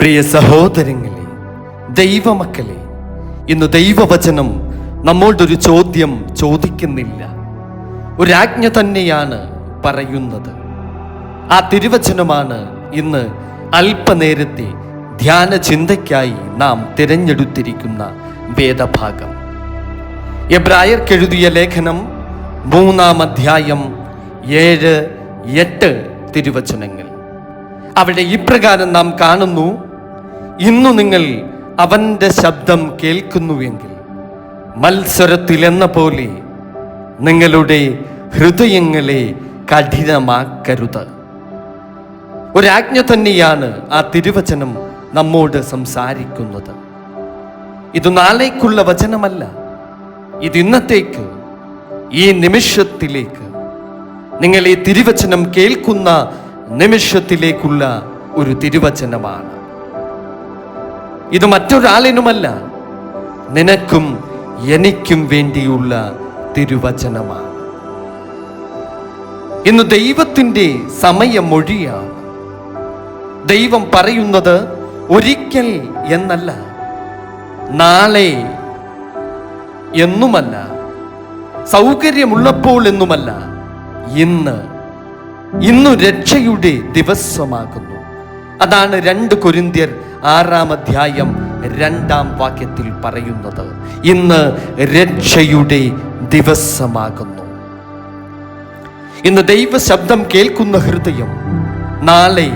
പ്രിയ സഹോദരങ്ങളെ ദൈവമക്കളെ ഇന്ന് ദൈവവചനം നമ്മളുടെ നമ്മോടൊരു ചോദ്യം ചോദിക്കുന്നില്ല. ഒരാജ്ഞ തന്നെയാണ് പറയുന്നത്. ആ തിരുവചനമാണ് ഇന്ന് അല്പനേരത്തെ ധ്യാന ചിന്തയ്ക്കായി നാം തിരഞ്ഞെടുത്തിരിക്കുന്ന വേദഭാഗം. എബ്രായർക്കെഴുതിയ ലേഖനം മൂന്നാം അധ്യായം ഏഴ് എട്ട് തിരുവചനങ്ങൾ. അവിടെ ഇപ്രകാരം നാം കാണുന്നു ഇന്നു നിങ്ങൾ അവന്റെ ശബ്ദം കേൾക്കുന്നുവെങ്കിൽ മത്സരത്തിൽ എന്ന പോലെ നിങ്ങളുടെ ഹൃദയങ്ങളെ കഠിനമാക്കരുത്. ഒരാജ്ഞ തന്നെയാണ് ആ തിരുവചനം നമ്മോട് സംസാരിക്കുന്നത്. ഇത് നാളേക്കുള്ള വചനമല്ല ഇത് ഇന്നത്തേക്ക് ഈ നിമിഷത്തിലേക്ക്. നിങ്ങൾ ഈ തിരുവചനം കേൾക്കുന്ന നിമിഷത്തിലേക്കുള്ള ഒരു തിരുവചനമാണ്. ഇത് മറ്റൊരാളിനുമല്ല. നിനക്കും എനിക്കും വേണ്ടിയുള്ള തിരുവചനമാണ്. ഇന്ന് ദൈവത്തിന്റെ സമയമൊഴിയാണ്. ദൈവം പറയുന്നത് ഒരിക്കൽ എന്നല്ല നാളെ എന്നുമല്ല സൗകര്യമുള്ളപ്പോൾ എന്നുമല്ല ഇന്ന് ഇന്നു രക്ഷയുടെ ദിവസമാകുന്നു. അതാണ് രണ്ട് കൊരിന്ത്യർ ആറാം അധ്യായം രണ്ടാം വാക്യത്തിൽ പറയുന്നത് ഇന്ന് രക്ഷയുടെ ദിവസമാകുന്നു. ഇന്ന് ദൈവ ശബ്ദം കേൾക്കുന്ന ഹൃദയം നാളെ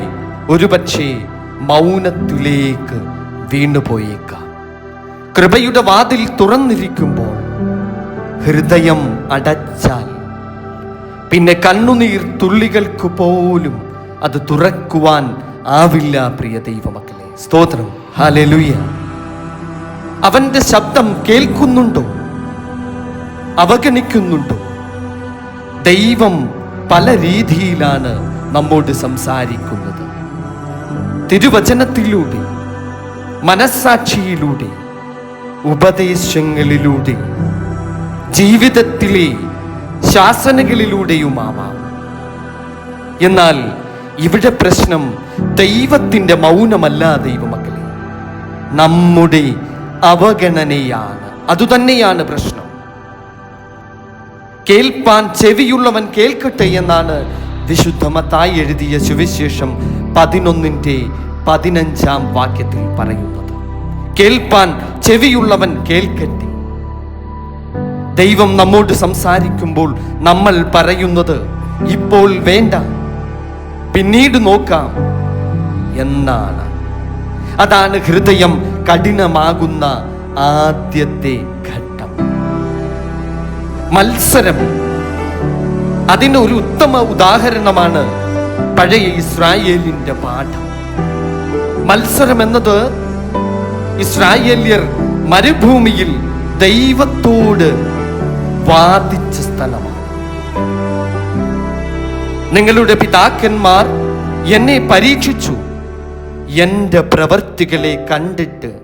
ഒരുപക്ഷെ മൗനത്തിലേക്ക് വീണുപോയേക്കാം. കൃപയുടെ വാതിൽ തുറന്നിരിക്കുമ്പോൾ ഹൃദയം അടച്ചാൽ പിന്നെ കണ്ണുനീർ തുള്ളികൾക്ക് പോലും അത് തുറക്കുവാൻ ആവില്ല പ്രിയ ദൈവമക്കളെ. സ്തോത്രം. ഹാലലുയ അവന്റെ ശബ്ദം കേൾക്കുന്നുണ്ടോ? അവഗണിക്കുന്നുണ്ടോ? ദൈവം പല രീതിയിലാണ് നമ്മോട് സംസാരിക്കുന്നത്. തിരുവചനത്തിലൂടെ മനസ്സാക്ഷിയിലൂടെ ഉപദേശങ്ങളിലൂടെ ജീവിതത്തിലെ ശാസനകളിലൂടെയുമാവാം. എന്നാൽ ഇവിടെ പ്രശ്നം ദൈവത്തിന്റെ മൗനമല്ല ദൈവമക്കളെ. നമ്മുടെ അവഗണനയാണ്. അതുതന്നെയാണ് പ്രശ്നം. കേൾപ്പാൻ ചെവിയുള്ളവൻ കേൾക്കട്ടെ എന്നാണ് വിശുദ്ധമത്തായി എഴുതിയ സുവിശേഷം പതിനൊന്നിന്റെ പതിനഞ്ചാം വാക്യത്തിൽ പറയുന്നത്. കേൾപ്പാൻ ചെവിയുള്ളവൻ കേൾക്കട്ടെ. ദൈവം നമ്മോട് സംസാരിക്കുമ്പോൾ നമ്മൾ പറയുന്നത് ഇപ്പോൾ വേണ്ട. പിന്നീട് നോക്കാം. എന്നാണ്. അതാണ് ഹൃദയം കഠിനമാകുന്ന ആദ്യത്തെ ഘട്ടം. മത്സരം അതിന് ഒരു ഉത്തമ ഉദാഹരണമാണ് പഴയ ഇസ്രായേലിന്റെ പാഠം. മത്സരം എന്നത് ഇസ്രായേലിയർ മരുഭൂമിയിൽ ദൈവത്തോട് വാദിച്ച സ്ഥലമാണ്. നിങ്ങളുടെ പിതാക്കന്മാർ എന്നെ പരീക്ഷിച്ചു. എന്റെ പ്രവർത്തികളെ കണ്ടിട്ട്.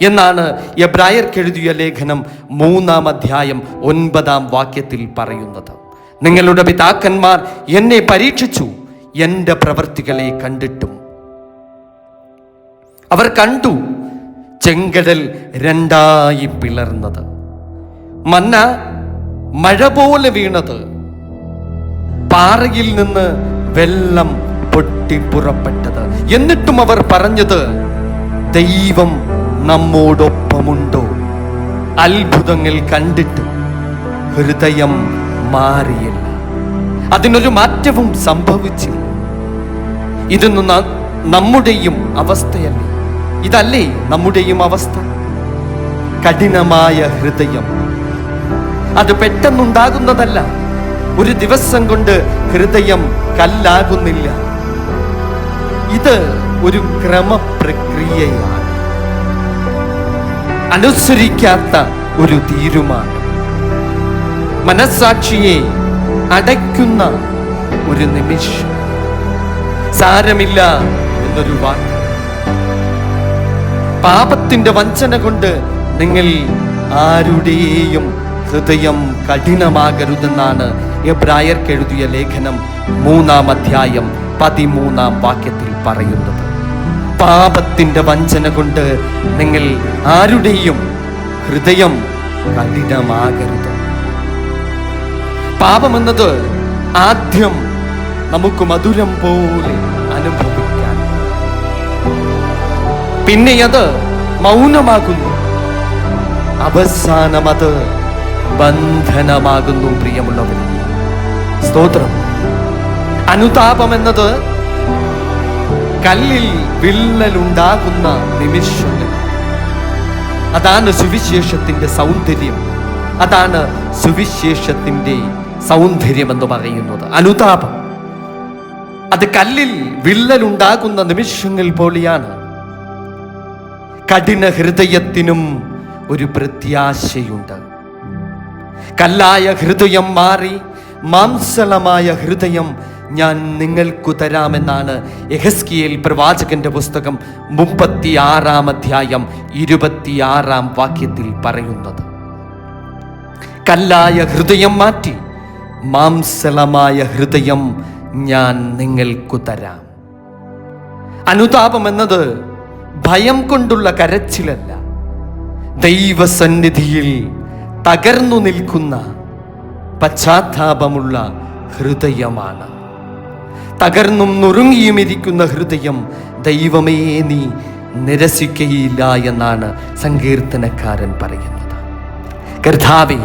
എന്നാണ് എബ്രായർക്ക് എഴുതിയ ലേഖനം മൂന്നാം അധ്യായം ഒൻപതാം വാക്യത്തിൽ പറയുന്നത്. നിങ്ങളുടെ പിതാക്കന്മാർ എന്നെ പരീക്ഷിച്ചു എന്റെ പ്രവർത്തികളെ കണ്ടിട്ടും. അവർ കണ്ടു ചെങ്കടൽ രണ്ടായി പിളർന്നത്. മന്ന മഴ പോലെ വീണത്. പാറയിൽ നിന്ന് വെള്ളം പൊട്ടി പുറപ്പെട്ടത്. എന്നിട്ടും അവർ പറഞ്ഞത് ദൈവം നമ്മോടൊപ്പമുണ്ടോ? അത്ഭുതങ്ങൾ കണ്ടിട്ട് ഹൃദയം മാറിയില്ല. അതിനൊരു മാറ്റവും സംഭവിച്ചില്ല. ഇതൊന്നും നമ്മുടെയും അവസ്ഥയല്ലേ? ഇതല്ലേ നമ്മുടെയും അവസ്ഥ? കഠിനമായ ഹൃദയം. അത് പെട്ടെന്നുണ്ടാകുന്നതല്ല. ഒരു ദിവസം കൊണ്ട് ഹൃദയം കല്ലാകുന്നില്ല. ഇത് ഒരു ക്രമപ്രക്രിയയാണ്. അനുസരിക്കാത്ത ഒരു തീരുമാനം. മനസ്സാക്ഷിയെ അടയ്ക്കുന്ന ഒരു നിമിഷം. സാരമില്ല എന്നൊരു വാക്ക്. പാപത്തിന്റെ വഞ്ചന കൊണ്ട് നിങ്ങൾ ആരുടെയും ഹൃദയം കഠിനമാകരുതെന്നാണ് എബ്രായർക്ക് എഴുതിയ ലേഖനം മൂന്നാം അധ്യായം പതിമൂന്നാം വാക്യത്തിൽ പറയുന്നത്. പാപത്തിന്റെ വഞ്ചന കൊണ്ട് നിങ്ങൾ ആരുടെയും ഹൃദയം കഠിനമാകരുത്. പാപമെന്നത് ആദ്യം നമുക്ക് മധുരം പോലെ അനുഭവിക്കാൻ. പിന്നെ അത് മൗനമാകുന്നു. അവസാനം അത് ബന്ധനമാകുന്നു പ്രിയമുള്ളവർ സ്തോത്രം. അനുതാപം എന്നത് കല്ലിൽ വിള്ളലുണ്ടാകുന്ന നിമിഷങ്ങൾ. അതാണ് സുവിശേഷത്തിന്റെ സൗന്ദര്യം. അതാണ് സുവിശേഷത്തിന്റെ സൗന്ദര്യം എന്ന് പറയുന്നത്. അനുതാപം. അത് കല്ലിൽ വിള്ളലുണ്ടാകുന്ന നിമിഷങ്ങൾ പോലെയാണ്. കഠിന ഹൃദയത്തിനും ഒരു പ്രത്യാശയുണ്ട്. കല്ലായ ഹൃദയം മാറി മാംസളമായ ഹൃദയം ഞാൻ നിങ്ങൾക്കു തരാമെന്നാണ് എഹസ്കിയേൽ പ്രവാചകന്റെ പുസ്തകം മുപ്പത്തി ആറാം അധ്യായം ഇരുപത്തിയാറാം വാക്യത്തിൽ പറയുന്നത്. കല്ലായ ഹൃദയം മാറ്റി മാംസലമായ ഹൃദയം ഞാൻ നിങ്ങൾക്കു തരാം. അനുതാപം എന്നത് ഭയം കൊണ്ടുള്ള കരച്ചിലല്ല. ദൈവസന്നിധിയിൽ തകർന്നു നിൽക്കുന്ന പശ്ചാത്താപമുള്ള ഹൃദയമാണ്. തകർന്നും നുറുങ്ങിയും ഇരിക്കുന്ന ഹൃദയം ദൈവമേ നീ നിരസിക്കയില്ല എന്നാണ് സങ്കീർത്തനക്കാരൻ പറയുന്നത്. കർത്താവെ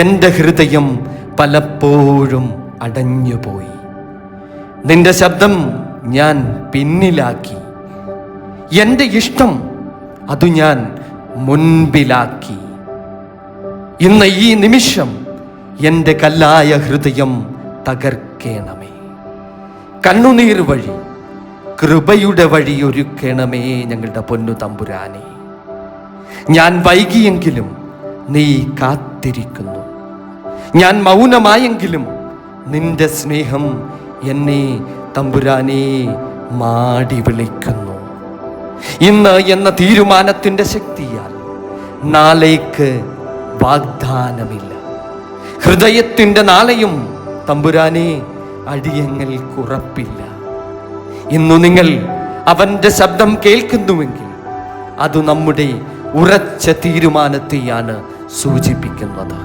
എന്റെ ഹൃദയം പലപ്പോഴും അടഞ്ഞുപോയി. നിന്റെ ശബ്ദം ഞാൻ പിന്നിലാക്കി. എന്റെ ഇഷ്ടം അത് ഞാൻ മുൻപിലാക്കി. ഇന്ന് ഈ നിമിഷം എന്റെ കല്ലായ ഹൃദയം തകർക്കേണമേ. കണ്ണുനീർ വഴി കൃപയുടെ വഴി ഒരുക്കണമേ ഞങ്ങളുടെ പൊന്നു തമ്പുരാനെ. ഞാൻ വൈകിയെങ്കിലും നീ കാത്തിരിക്കുന്നു. ഞാൻ മൗനമായെങ്കിലും നിന്റെ സ്നേഹം എന്നെ തമ്പുരാനെ മാടി വിളിക്കുന്നു. ഇന്ന് എന്ന തീരുമാനത്തിന്റെ ശക്തിയാൽ നാളേക്ക് വാഗ്ദാനമില്ല. ഹൃദയത്തിന്റെ നാളെയും തമ്പുരാനെ അടിയങ്ങൾ കുറപ്പില്ല. ഇന്നു നിങ്ങൾ അവന്റെ ശബ്ദം കേൾക്കുന്നുവെങ്കിൽ അത് നമ്മുടെ ഉറച്ച തീരുമാനത്തെയാണ് സൂചിപ്പിക്കുന്നത്.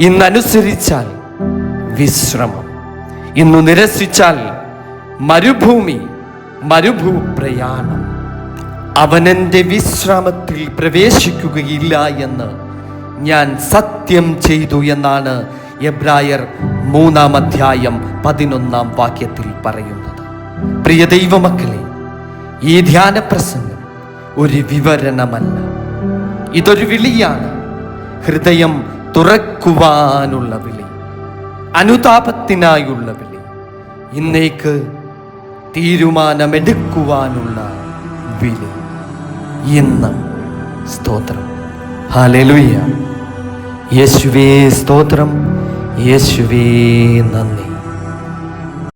ഇന്നനുസരിച്ചാൽ വിശ്രമം ഇന്നു നിരസിച്ചാൽ മരുഭൂമി മരുഭൂപ്രയാണം. അവനെന്റെ വിശ്രാമത്തിൽ പ്രവേശിക്കുകയില്ല എന്ന് ഞാൻ സത്യം ചെയ്തു എന്നാണ് എബ്രായർ മൂന്നാം അധ്യായം പതിനൊന്നാം വാക്യത്തിൽ പറയുന്നത്. പ്രിയ ദൈവമക്കളെ ഈ ധ്യാന പ്രസംഗം ഒരു വിവരണമല്ല. ഇതൊരു വിളിയാണ്. ഹൃദയം തുറക്കുവാനുള്ള വിളി. അനുതാപത്തിനായുള്ള വിളി. ഇന്നേക്ക് തീരുമാനമെടുക്കുവാനുള്ള വിളി. ഇന്ന് സ്തോത്രം. ഹാലലുയ്യ യേശുവേ സ്തോത്രം. യേശുവേ നന്ദി.